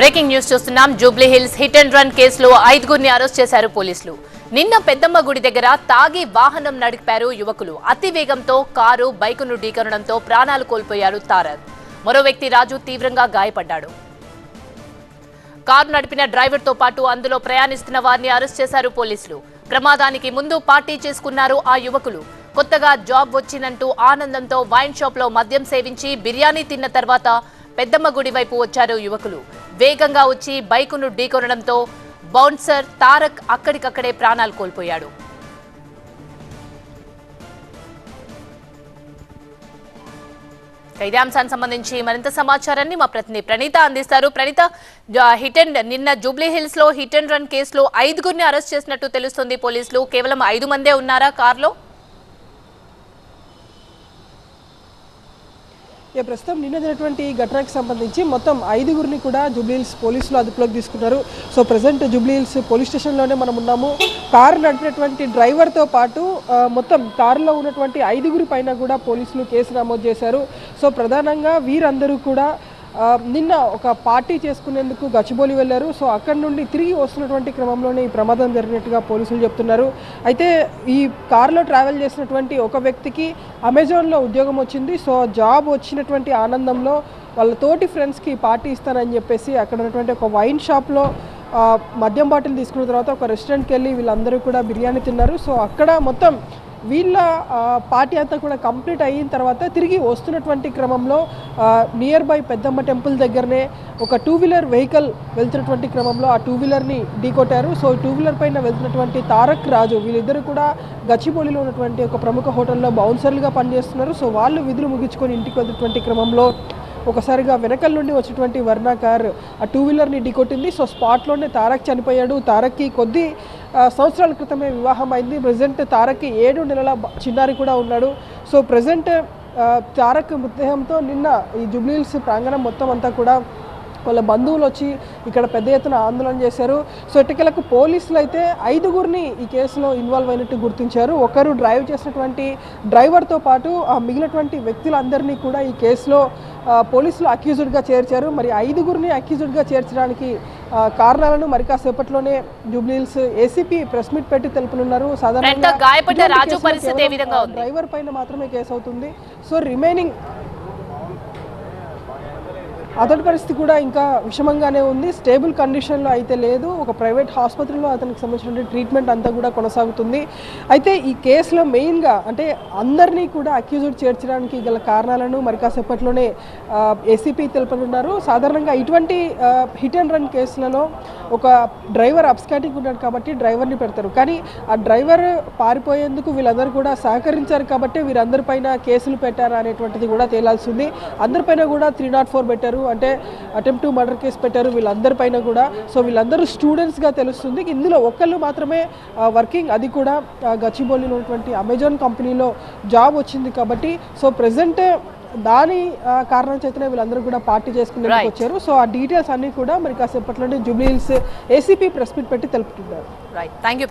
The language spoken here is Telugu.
బ్రేకింగ్ న్యూస్ చూస్తున్నాం. Jubilee Hills hit and run కేసులో ఐదుగురిని అరెస్ట్ చేశారు పోలీసులు. నిన్న పెద్దమ్మ గుడి దగ్గర తాగి వాహనం నడిపారు యువకులు. అతి వేగంతో కారు బైకును ఢీకొనడంతో ప్రాణాలు కోల్పోయారు తారత్ మరో వ్యక్తి రాజు తీవ్రంగా గాయపడ్డాడు. కారు నడిపిన డ్రైవర్తో పాటు అందులో ప్రయాణిస్తున్న వారిని అరెస్ట్ చేశారు పోలీసులు. ప్రమాదానికి ముందు పార్టీ చేసుకున్నారు ఆ యువకులు. కొత్తగా జాబ్ వచ్చినంటూ ఆనందంతో వైన్ షాప్లో మద్యం సేవించి బిర్యానీ తిన్న తర్వాత పెద్దమ్మ గుడి వైపు వచ్చారు యువకులు. వేగంగా వచ్చి బైకును ఢీకొనడంతో బౌన్సర్ తారక్ అక్కడికక్కడే ప్రాణాలు కోల్పోయాడు. ఇదే అంశానికి సంబంధించి మరింత సమాచారాన్ని మా ప్రతినిధి ప్రణీత అందిస్తారు. ప్రణీత హిట్ అండ్ నిన్న జూబ్లీ హిల్స్లో హిట్ అండ్ రన్ కేసులో ఐదుగురిని అరెస్ట్ చేసినట్టు తెలుస్తుంది. పోలీసులు కేవలం ఐదు మందే ఉన్నారా కార్లో? ఇక ప్రస్తుతం నిన్న జరిగినటువంటి ఘటనకు సంబంధించి మొత్తం ఐదుగురిని కూడా జూబ్లీహిల్స్ పోలీసులు అదుపులోకి తీసుకున్నారు. సో ప్రజెంట్ జూబ్లీహిల్స్ పోలీస్ స్టేషన్లోనే మనం ఉన్నాము. కారు నడిపినటువంటి డ్రైవర్తో పాటు మొత్తం కారులో ఉన్నటువంటి ఐదుగురి పైన కూడా పోలీసులు కేసు నమోదు చేశారు. సో ప్రధానంగా వీరందరూ కూడా నిన్న ఒక పార్టీ చేసుకునేందుకు గచ్చిబౌలి వెళ్ళారు. సో అక్కడి నుండి తిరిగి వస్తున్నటువంటి క్రమంలోనే ఈ ప్రమాదం జరిగినట్టుగా పోలీసులు చెప్తున్నారు. అయితే ఈ కారులో ట్రావెల్ చేసినటువంటి ఒక వ్యక్తికి అమెజాన్లో ఉద్యోగం వచ్చింది. సో జాబ్ వచ్చినటువంటి ఆనందంలో వాళ్ళ తోటి ఫ్రెండ్స్కి పార్టీ ఇస్తానని చెప్పేసి అక్కడ ఉన్నటువంటి ఒక వైన్ షాప్లో మద్యం బాటిల్ తీసుకున్న తర్వాత ఒక రెస్టారెంట్కి వెళ్ళి వీళ్ళందరూ కూడా బిర్యానీ తిన్నారు. సో అక్కడ మొత్తం వీళ్ళ పార్టీ అంతా కూడా కంప్లీట్ అయిన తర్వాత తిరిగి వస్తున్నటువంటి క్రమంలో నియర్ బై పెద్దమ్మ టెంపుల్ దగ్గరనే ఒక టూ వీలర్ వెహికల్ వెళ్తున్నటువంటి క్రమంలో ఆ టూ వీలర్ని ఢీకొట్టారు. సో టూ వీలర్ పైన వెళ్తున్నటువంటి తారక్ రాజు వీళ్ళిద్దరు కూడా గచ్చిబౌలిలో ఉన్నటువంటి ఒక ప్రముఖ హోటల్లో బౌన్సర్లుగా పనిచేస్తున్నారు. సో వాళ్ళు విధులు ముగించుకొని ఇంటికి వెళ్తున్నటువంటి క్రమంలో ఒకసారిగా వెనకల నుండి వచ్చినటువంటి వర్ణ కార్ ఆ టూ వీలర్ని ఢీకొట్టింది. సో స్పాట్లోనే తారక్ చనిపోయాడు. తారక్కి కొద్ది సంవత్సరాల క్రితమే వివాహం అయింది ప్రజెంట్ తారక్కి ఏడు నెలల చిన్నారి కూడా ఉన్నాడు. సో ప్రజెంట్ తారక్ మృతదేహంతో నిన్న ఈ జూబ్లీహిల్స్ ప్రాంగణం మొత్తం అంతా కూడా వాళ్ళ బంధువులు వచ్చి ఇక్కడ పెద్ద ఎత్తున ఆందోళన చేశారు. సో ఇటుకలకు పోలీసులు అయితే ఐదుగురిని ఈ కేసులో ఇన్వాల్వ్ అయినట్టు గుర్తించారు. ఒకరు డ్రైవ్ చేసినటువంటి డ్రైవర్తో పాటు ఆ మిగిలినటువంటి వ్యక్తులందరినీ కూడా ఈ కేసులో పోలీసులు అక్యూజ్డ్గా చేర్చారు. మరి ఐదుగురిని అక్యూజ్డ్గా చేర్చడానికి కారణాలను మరి కాసేపట్లోనే జూబ్లీహిల్స్ ఏసీపీ ప్రెస్ మీట్ పెట్టి తెలుపనున్నారు ఉంది? డ్రైవర్ పైన మాత్రమే కేసు అవుతుంది సో రిమైనింగ్ అతడి పరిస్థితి కూడా ఇంకా విషమంగానే ఉంది. స్టేబుల్ కండిషన్లో అయితే లేదు. ఒక ప్రైవేట్ ఆసుపత్రిలో అతనికి సంబంధించిన ట్రీట్మెంట్ అంతా కూడా కొనసాగుతుంది. అయితే ఈ కేసులో మెయిన్గా అంటే అందరినీ కూడా అక్యూజ్డ్ చేర్చడానికి గల కారణాలను మరి కాసేపట్లోనే ఏసీపీ తెలుపనున్నారు. సాధారణంగా ఇటువంటి హిట్ అండ్ రన్ కేసులలో ఒక డ్రైవర్ అబ్స్కాటింగ్ ఉన్నాడు కాబట్టి డ్రైవర్ని పెడతారు. కానీ ఆ డ్రైవర్ పారిపోయేందుకు వీళ్ళందరూ కూడా సహకరించారు కాబట్టి వీరందరిపైన కేసులు పెట్టారు అనేటువంటిది కూడా తేలాల్సింది అందరిపైన కూడా త్రీ నాట్ ఫోర్ పెట్టారు. అంటే అటెంప్ట్ మర్డర్ కేసు పెట్టారు వీళ్ళందరిపైన కూడా. సో వీళ్ళందరూ స్టూడెంట్స్గా తెలుస్తుంది. ఇందులో ఒక్కళ్ళు మాత్రమే వర్కింగ్. అది కూడా ఆ, గచ్చిబౌలిలో ఉన్నటువంటి అమెజాన్ కంపెనీలో జాబ్ వచ్చింది కాబట్టి. సో ప్రజెంట్ దాని కారణం చేతనే వీళ్ళందరూ కూడా పార్టీ చేసుకునేందుకు. వచ్చారు. సో ఆ డీటెయిల్స్ అన్నీ కూడా మరి కాసేపట్లోనే Jubilee Hills ACP press meet పెట్టి తెలుపుతున్నారు రైట్ థ్యాంక్ యూ